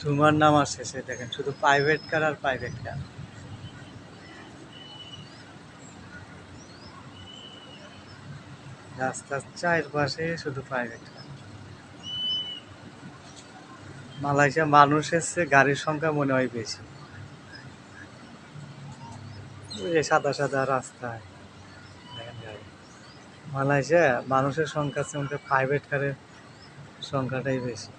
সুমার নাম আর শেষে দেখেন, শুধু প্রাইভেট কার আর প্রাইভেট কার রাস্তার চারপাশে শুধু প্রাইভেট কার মালয়েশিয়া মানুষ এসছে, গাড়ির সংখ্যা মনে হয় বেশি। যে সাদা সাদা রাস্তায়। দেখেন গাড়ি। মালয়েশিয়া মানুষের সংখ্যা আছে প্রাইভেট কারের সংখ্যাটাই বেশি।